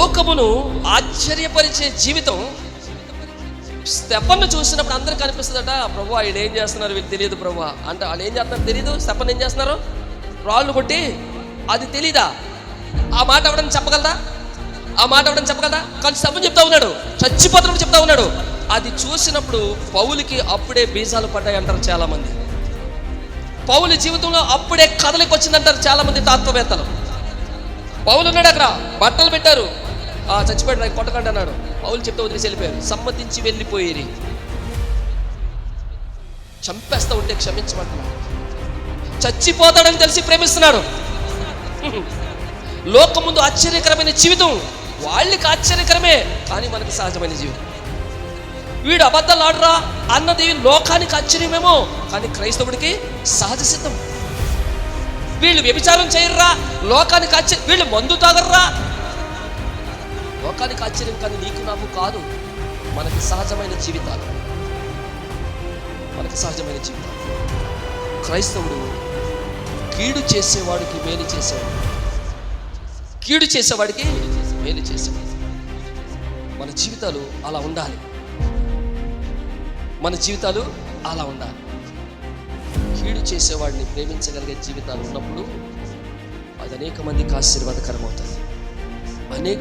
లోకమును ఆశ్చర్యపరిచే జీవితం స్టెఫన్ను చూసినప్పుడు అందరికి కనిపిస్తుందట ప్రభు ఆయన ఏం చేస్తున్నారు? వీళ్ళు తెలియదు ప్రభు. అంటే వాళ్ళు ఏం చేస్తున్నారు తెలియదు స్టెఫన్ ఏం చేస్తున్నారు? రాళ్ళు కొట్టి అది తెలీదా? ఆ మాట ఎవడని చెప్పగలదా? ఆ మాట ఎవడని చెప్పగలదా? కానీ స్టెఫన్ చెప్తా ఉన్నాడు చచ్చిపోతున్నప్పుడు చెప్తా ఉన్నాడు. అది చూసినప్పుడు పౌలికి అప్పుడే బీజాలు పడ్డాయి అంటారు చాలా మంది పౌలు జీవితంలో అప్పుడే కదలికి వచ్చిందంటారు చాలా మంది తాత్వవేత్తలు. పౌలు ఉన్నాడు అక్కడ బట్టలు పెట్టారు. ఆ చచ్చిపోయాడు నాకు కొట్టకండి అన్నాడు. పౌలు చెప్తే వదిలేసి వెళ్ళిపోయారు. సమ్మతించి వెళ్ళిపోయేది. చంపేస్తా ఉంటే క్షమించమంటున్నాడు చచ్చిపోతాడని తెలిసి ప్రేమిస్తున్నాడు. లోకం ముందు ఆశ్చర్యకరమైన జీవితం. వాళ్ళకి ఆశ్చర్యకరమే కానీ మనకి సహజమైన జీవితం. వీడు అబద్ధాలు ఆడరా అన్నది లోకానికి ఆశ్చర్యమేమో కానీ క్రైస్తవుడికి సహజ సిద్ధం. వీళ్ళు వ్యభిచారం చేయర్రా లోకానికి ఆశ్చర్యం వీళ్ళు మందు తాగర్రా లోకానికి ఆశ్చర్యం కానీ నీకు నాకు కాదు. మనకి సహజమైన జీవితాలు. మనకి సహజమైన జీవితాలు. క్రైస్తవుడు కీడు చేసేవాడికి మేలు చేసేవాడు. కీడు చేసేవాడికి మేలు చేసేవాడు. మన జీవితాలు అలా ఉండాలి. మన జీవితాలు అలా ఉండాలి. కీడు చేసేవాడిని ప్రేమించగలిగే జీవితాలు ఉన్నప్పుడు అది అనేక మందికి ఆశీర్వాదకరం అవుతుంది అనేక